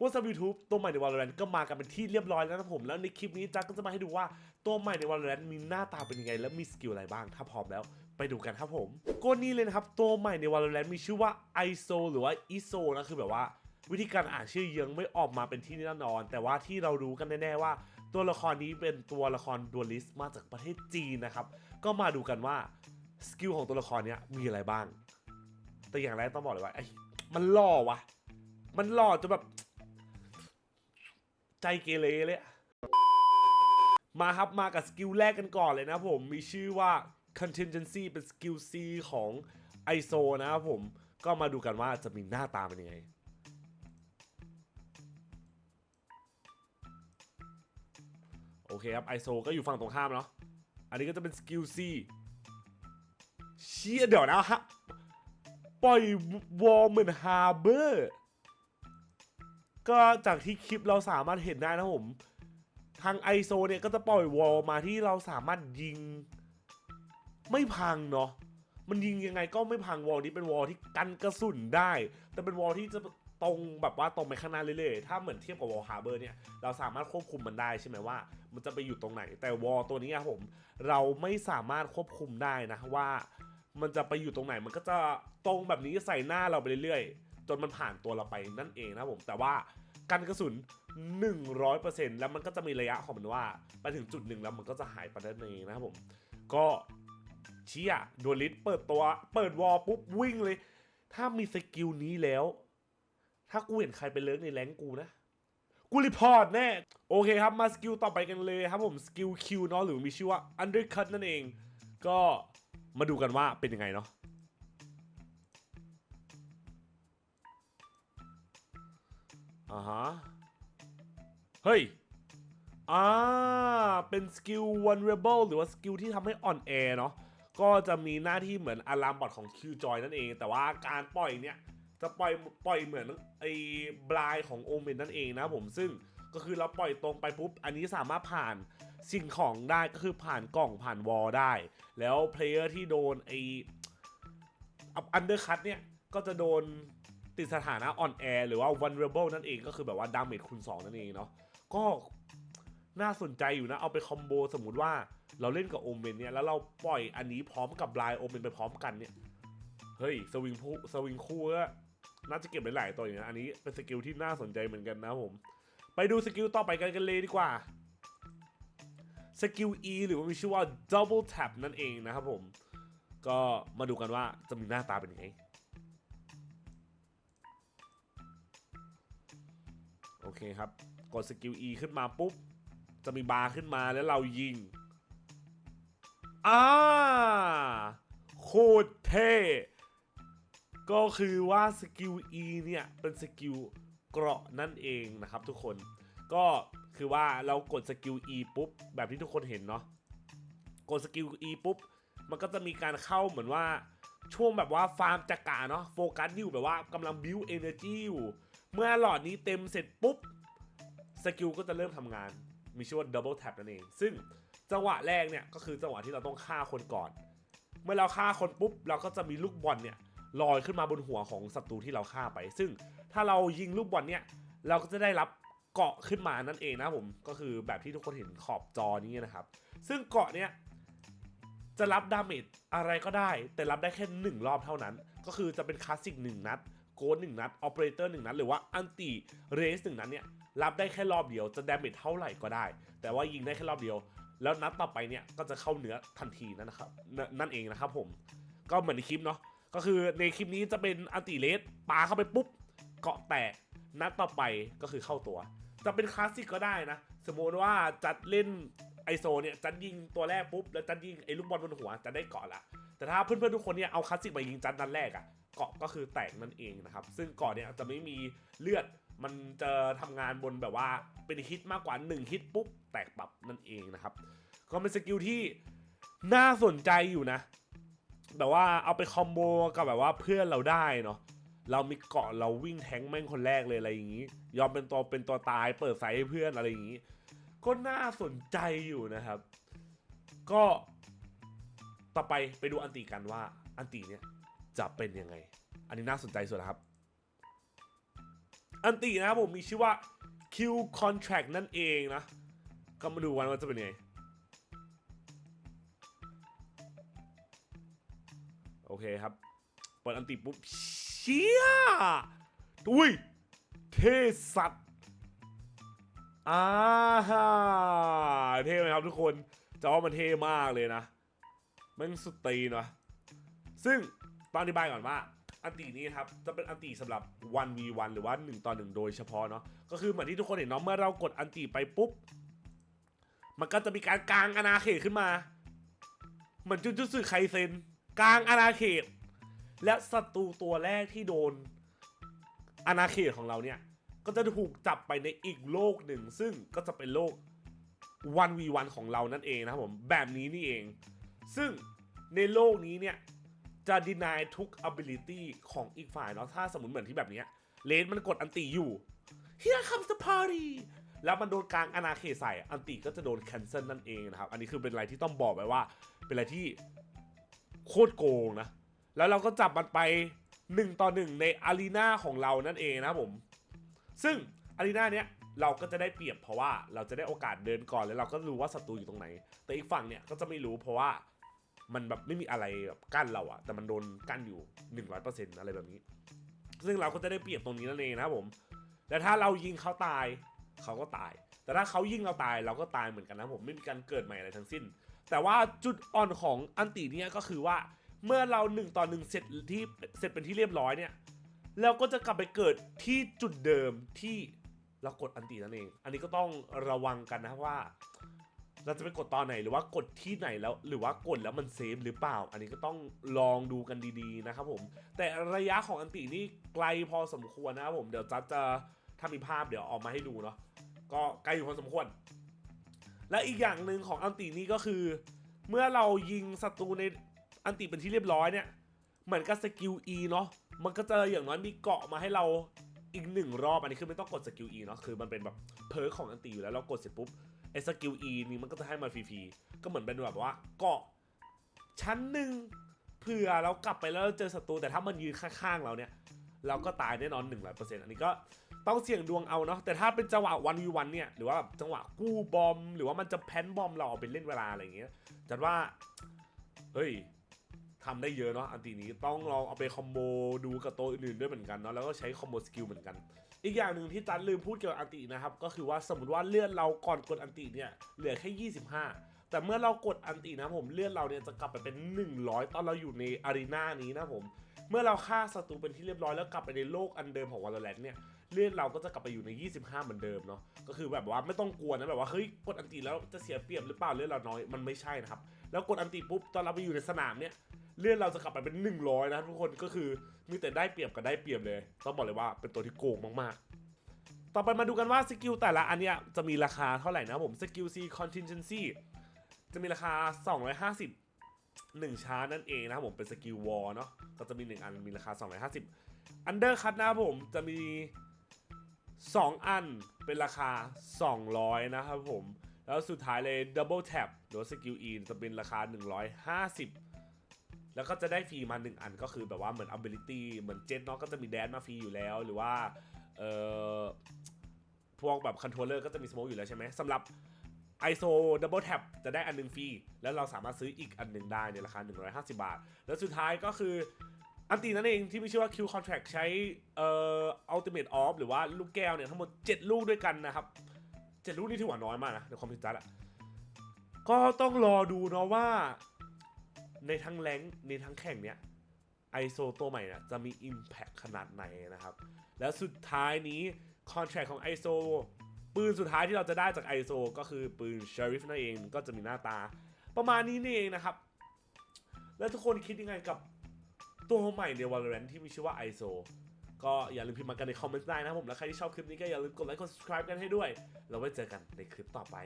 ว่าซับยูทูบตัวใหม่ใน Valorant ก็มากันเป็นที่เรียบร้อยแล้วนะผม แล้วในคลิปนี้จักก็จะมาให้ดูว่าตัวใหม่ใน Valorant มีหน้าตาเป็นยังไง และมีสกิลอะไรบ้าง ถ้าพร้อมแล้วไปดูกันครับผมก็นี่เลยนะครับ ตัวใหม่ใน Valorant มีชื่อว่า ISO หรือว่า ISO นะคือแบบว่า วิธีการอ่านชื่อยังไม่ออกมาเป็นที่แน่นอน แต่ว่าที่เรารู้กันแน่ๆว่า ตัวละครนี้เป็นตัวละครดูลิสมาจากประเทศจีนนะครับก็มาดูกันว่าสกิลของตัวละครนี้มีอะไรบ้าง แต่อย่างแรกต้องบอกเลยว่าไอ้มันหล่อวะมันหล่อจนแบบ ใจเกเรเลยมาครับมากับสกิลแรกกันก่อนเลยนะผมมีชื่อว่า contingency เป็นสกิล C ของ ISO นะครับผมก็มาดูกันว่าจะมีหน้าตาเป็นยังไงโอเคครับ ISO ก็อยู่ฝั่งตรงข้ามเนาะอันนี้ก็จะเป็นสกิล C เชี่ยเดี๋ยวนะฮะปล่อยวอลเหมือนฮาร์เบอร์ ก็จากที่คลิปเราสามารถเห็นได้นะผม ทาง ISO เนี่ยก็จะปล่อยวอลมาที่เราสามารถยิง ไม่พังเนาะมันยิงยังไงก็ไม่พังวอลนี้เป็นวอลที่กันกระสุนได้ แต่เป็นวอลที่จะตรงแบบว่าตรงไปข้างหน้าเรื่อยๆ ถ้าเหมือนเทียบกับวอลฮาร์เบอร์เนี่ย เราสามารถควบคุมมันได้ใช่ไหมว่า มันจะไปอยู่ตรงไหน แต่วอลตัวนี้อะผม เราไม่สามารถควบคุมได้นะว่า มันจะไปอยู่ตรงไหน มันก็จะตรงแบบนี้ใส่หน้าเราไปเรื่อยๆ จนมันผ่านตัวเราไปนั่นเองนะผมแต่ว่ากันกระสุน 100%แล้วมันก็จะมีระยะของมันว่าไปถึงจุดหนึ่งแล้วมันก็จะหายไปนั่นเองนะครับผม ก็เชี่ยดวลิสเปิดตัว เปิดวอลปุ๊บวิ่งเลย ถ้ามีสกิลนี้แล้ว ถ้ากูเห็นใครไปเลิกในแรงกูนะกูรีพอร์ตแน่ โอเคครับมาสกิลต่อไปกันเลยครับผมสกิลคิวเนาะหรือมีชื่อว่า undercut นั่นเอง ก็มาดูกันว่าเป็นยังไงเนาะ อ่าฮะ เฮ้ย อ่า เป็นสกิล vulnerable หรือว่าสกิลที่ทำให้อ่อนแอเนาะ ก็จะมีหน้าที่เหมือนอะลามบอทของ Qjoy นั่นเอง แต่ว่าการปล่อยเนี่ย จะปล่อยปล่อยเหมือนไอ้บลายของโอเมนนั่นเองนะผม ซึ่งก็คือเราปล่อยตรงไปปุ๊บ อันนี้สามารถผ่านสิ่งของได้ก็คือผ่านกล่องผ่านวอลได้ แล้วเพลเยอร์ที่โดนไอ้อันเดอร์คัตเนี่ย ก็จะโดน ติดสถานะอ่อนแอหรือว่า vulnerable นั่นเองก็คือแบบว่าดาเมจคูณ2นั่นเองเนาะก็น่าสนใจอยู่นะเอาไปคอมโบสมมุติว่าเราเล่นกับโอเมนเนี่ยแล้วเราปล่อยอันนี้พร้อมกับลายโอเมนไปพร้อมกันเนี่ยเฮ้ยสวิงคู่สวิงคู่ก็น่าจะเก็บหลายๆตัวอยู่นะอันนี้เป็นสกิลที่น่าสนใจเหมือนกันนะผม ไปดูสกิลต่อไปกันกันเลยดีกว่าสกิล E หรือว่ามีชื่อว่า double tap นั่นเองนะครับผม ก็มาดูกันว่าจะมีหน้าตาเป็นยังไง โอเคครับ กดสกิล E ขึ้นมาปุ๊บ จะมีบาร์ขึ้นมาแล้วเรายิงอ่าโคตรเท่ก็คือว่าสกิล E เนี่ย เป็นสกิลเกราะนั่นเองนะครับทุกคนก็คือว่าเรากดสกิล E ปุ๊บ แบบที่ทุกคนเห็นเนาะกดสกิล E ปุ๊บ มันก็จะมีการเข้าเหมือนว่าช่วงแบบว่าฟาร์มจักราเนาะโฟกัสอยู่แบบว่ากำลังบิวเอเนอร์จีอยู่ เมื่อหลอดนี้เต็มเสร็จปุ๊บสกิลก็จะเริ่มทำงาน มีชื่อว่า double tap นั่นเอง ซึ่งจังหวะแรกเนี่ยก็คือจังหวะที่เราต้องฆ่าคนก่อน เมื่อเราฆ่าคนปุ๊บ เราก็จะมีลูกบอลเนี่ยลอยขึ้นมาบนหัวของศัตรูที่เราฆ่าไป ซึ่งถ้าเรายิงลูกบอลเนี่ยเราก็จะได้รับเกาะขึ้นมานั่นเองนะผมก็คือแบบที่ทุกคนเห็นขอบจอนี้นะครับ ซึ่งเกาะเนี่ยจะรับดาเมจอะไรก็ได้ แต่รับได้แค่หนึ่งรอบเท่านั้น ก็คือจะเป็นคลาสสิกหนึ่งนัด โกดหนึ่งนัด ออเปอเรเตอร์หนึ่งนัด หรือว่าอันติเรสหนึ่งนัดเนี่ย รับได้แค่รอบเดียว จะดาเมจเท่าไหร่ก็ได้ แต่ว่ายิงได้แค่รอบเดียว แล้วนัดต่อไปเนี่ย ก็จะเข้าเนื้อทันทีนั่นนะครับนนั่นเองนะครับผม ก็เหมือนในคลิปเนาะ ก็คือในคลิปนี้จะเป็นอันติเรสปาเข้าไปปุ๊บ เกาะแตก นัดต่อไปก็คือเข้าตัว จะเป็นคลาสสิกก็ได้นะ สมมติว่าจัดเล่นไอโซเนี่ยจัดยิงตัวแรกปุ๊บ แล้วจัดยิงไอลูกบอลบนหัวจะได้เกาะละแต่ถ้าเพื่อนๆทุกคนเนี่ยเอาคลาสสิกมายิงจัดนัดแรกอะ เกาะก็คือแตกนั่นเองนะครับ ซึ่งเกาะเนี่ยจะไม่มีเลือดมันจะทำงานบนแบบว่าเป็นฮิตมากกว่า 1 ฮิตปุ๊บ แตกปับนั่นเองนะครับ ก็เป็นสกิลที่น่าสนใจอยู่นะ แบบว่าเอาไปคอมโบกับแบบว่าเพื่อนเราได้เนาะเรามีเกาะเราวิ่งแทงแม่งคนแรกเลยอะไรอย่างนี้ ยอมเป็นตัวเป็นตัวตายเปิดไฟให้เพื่อนอะไรอย่างนี้ ก็น่าสนใจอยู่นะครับ ก็ต่อไปไปดูอันตีกันว่าอันตีเนี่ย จะเป็นยังไง อันนี้น่าสนใจสุดนะครับ อันตีนะครับผมมีชื่อว่า Q Contract นั่นเองนะ ก็มาดูกันว่าจะเป็นยังไง โอเคครับ เปิดอันติปุ๊บ เชี่ยอุ้ย เทสัตว์อ่าฮ่าเท่ไหมครับทุกคนจะว่ามันเท่มากเลยนะมันสตีนวะซึ่ง ต้องอธิบายก่อนว่าอันตินี้ครับจะเป็นอันติสำหรับ 1v1 หรือว่า 1 ต่อ 1 โดยเฉพาะเนาะก็คือเหมือนที่ทุกคนเห็นเนาะเมื่อเรากดอันติไปปุ๊บ มันก็จะมีการกลางอาณาเขตขึ้นมา เหมือนจุดจุดสื่อไคเซนกลางอาณาเขต และศัตรูตัวแรกที่โดนอาณาเขตของเราเนี่ยก็จะถูกจับไปในอีกโลกหนึ่ง ซึ่งก็จะเป็นโลก 1v1 ของเรานั่นเองนะครับผมแบบนี้นี่เอง ซึ่งในโลกนี้เนี่ย จะ deny ทุก ability ของอีกฝ่ายเนาะถ้าสมมติเหมือนที่แบบนี้เลนมันกดอันติอยู่ here comes the party แล้วมันโดนกลางอาณาเขตใส่ อันติก็จะโดน cancel นั่นเองนะครับ อันนี้คือเป็นอะไรที่ต้องบอกไว้ว่า เป็นอะไรที่โคตรโกงนะ แล้วเราก็จับมันไป 1 ต่อ 1 ในอารีนาของเรานั่นเองนะผม ซึ่งอารีนาเนี้ยเราก็จะได้เปรียบเพราะว่าเราจะได้โอกาสเดินก่อนแล้วเราก็รู้ว่าศัตรูอยู่ตรงไหน แต่อีกฝั่งเนี่ยก็จะไม่รู้เพราะว่า มันแบบไม่มีอะไรแบบกั้นเราอะแต่มันโดนกั้นอยู่ 100%อะไรแบบนี้ ซึ่งเราก็จะได้เปรียบตรงนี้นั่นเองนะครับผมแต่ถ้าเรายิงเขาตายเขาก็ตาย แต่ถ้าเขายิงเราตายเราก็ตายเหมือนกันนะผมไม่มีการเกิดใหม่อะไรทั้งสิ้น แต่ว่าจุดอ่อนของอันติเนี่ยก็คือว่าเมื่อเราหนึ่งต่อหนึ่งเสร็จที่เสร็จเป็นที่เรียบร้อยเนี่ยเราก็จะกลับไปเกิดที่จุดเดิมที่เรากดอันตินั่นเอง อันนี้ก็ต้องระวังกันนะว่า เราจะไปกดตอนไหนหรือว่ากดที่ไหนแล้ว หรือว่ากดแล้วมันเซฟหรือเปล่า อันนี้ก็ต้องลองดูกันดีๆนะครับผม แต่ระยะของอันตินี่ไกลพอสมควรนะครับผมเดี๋ยวจัดจะถ้ามีภาพเดี๋ยวออกมาให้ดูเนาะก็ไกลอยู่พอสมควร และอีกอย่างหนึ่งของอันตินี่ก็คือ เมื่อเรายิงศัตรูในอันติเป็นที่เรียบร้อยเนี่ยเหมือนกับสกิล E เนาะมันก็จะอย่างน้อยมีเกาะมาให้เราอีกหนึ่งรอบอันนี้คือไม่ต้องกดสกิล E เนาะคือมันเป็นแบบเพิร์ของอันติอยู่แล้วเรากดเสร็จปุ๊บ อ้สกิล E นี่มันก็จะให้มาฟรีๆ ก็เหมือนเป็นแบบว่าเกาะชั้นหนึ่งเผื่อเรากลับไปแล้วเราเจอศัตรูแต่ถ้ามันยืนข้างๆเราเนี่ย เราก็ตายแน่นอน100%อันนี้ก็ต้องเสี่ยงดวงเอาเนาะแต่ถ้าเป็นจังหวะวันวีวันเนี่ยหรือว่าแบบจังหวะกู้บอม หรือว่ามันจะแพนบอมเราเอาไปเล่นเวลาอะไรอย่างเงี้ยจัดว่าเฮ้ยทำได้เยอะเนาะอันตีนี้ต้องลองเอาไปคอมโบดูกับตัวอื่นๆด้วยเหมือนกันเนาะแล้วก็ใช้คอมโบสกิลเหมือนกัน อีกอย่างหนึ่งที่จันลืมพูดเกี่ยวกับอันตินะครับ ก็คือว่าสมมติว่าเลือนเราก่อนกดอันติเนี่ยเหลือแค่ 25 แต่เมื่อเรากดอันตินะผมเลือนเราเนี่ยจะกลับไปเป็น 100 ตอนเราอยู่ในอารีนานี้นะผมเมื่อเราฆ่าศัตรูเป็นที่เรียบร้อยแล้วกลับไปในโลกอันเดิมของวอลเลนเนี่ยเลือนเราก็จะกลับไปอยู่ใน 25 เหมือนเดิมเนาะก็คือแบบว่าไม่ต้องกลัวนะแบบว่าเฮ้ยกดอันติแล้วจะเสียเปรียบหรือเปล่าเลือนเราน้อยมันไม่ใช่นะครับแล้วกดอันติปุ๊บตอนเราไปอยู่ในสนามเนี่ย เลื่อนเราจะกลับไปเป็น 100 นะทุกคนก็คือมีแต่ได้เปรียบกับได้เปรียบเลย ต้องบอกเลยว่าเป็นตัวที่โกงมากๆ ต่อไปมาดูกันว่าสกิลแต่ละอันเนี้ยจะมีราคาเท่าไหร่นะผมสกิล C contingency จะมีราคา 250 1ชาร์จนั่นเองนะครับผมเป็นสกิลวอลเนาะก็จะมี 1 อันมีราคา 250 อันเดอร์คัตนะครับผมจะมี 2 อันเป็นราคา 200 นะครับผม แล้วสุดท้ายเลย Double Tap หรือสกิล E จะเป็นราคา 150 แล้วก็จะได้ฟรีมา1อันก็คือแบบว่าเหมือน ability เหมือนเจ็ตเนาะก็จะมีแดนมาฟรีอยู่แล้ว หรือว่าเอ่อพวกแบบคอนโทรลเลอร์ก็จะมีสโมกอยู่แล้วใช่ไหมสำหรับ ISO Double Tap จะได้อันหนึงฟรี แล้วเราสามารถซื้ออีกอันหนึ่งได้ในราคา 150 บาท แล้วสุดท้ายก็คืออันตีนั่นเองที่มีชื่อว่า Q Contract ใช้เอ่อ Ultimate Off หรือว่าลูกแก้วเนี่ยทั้งหมด 7 ลูกด้วยกันนะครับ 7 ลูกนี่ถือว่าน้อยมากนะในความคิดจัดอะก็ต้องรอดูเนาะว่า ในทั้งแรงในทั้งแข่งเนี้ย ISO ตัวใหม่น่ะจะมี Impact ขนาดไหนนะครับ แล้วสุดท้ายนี้ Contract ของ ISO ปืนสุดท้ายที่เราจะได้จาก ISO ก็คือปืน Sheriff นั่นเองก็จะมีหน้าตา ประมาณนี้นี่เองนะครับ แล้วทุกคนคิดยังไงกับตัวใหม่ใน Valorant ที่มีชื่อว่า ISO ก็อย่าลืมพิมพ์มากันในคอมเมนต์ได้นะผม แล้วใครที่ชอบคลิปนี้ก็อย่าลืมกดไลค์กด subscribe กันให้ด้วย เราไว้เจอกันในคลิปต่อไป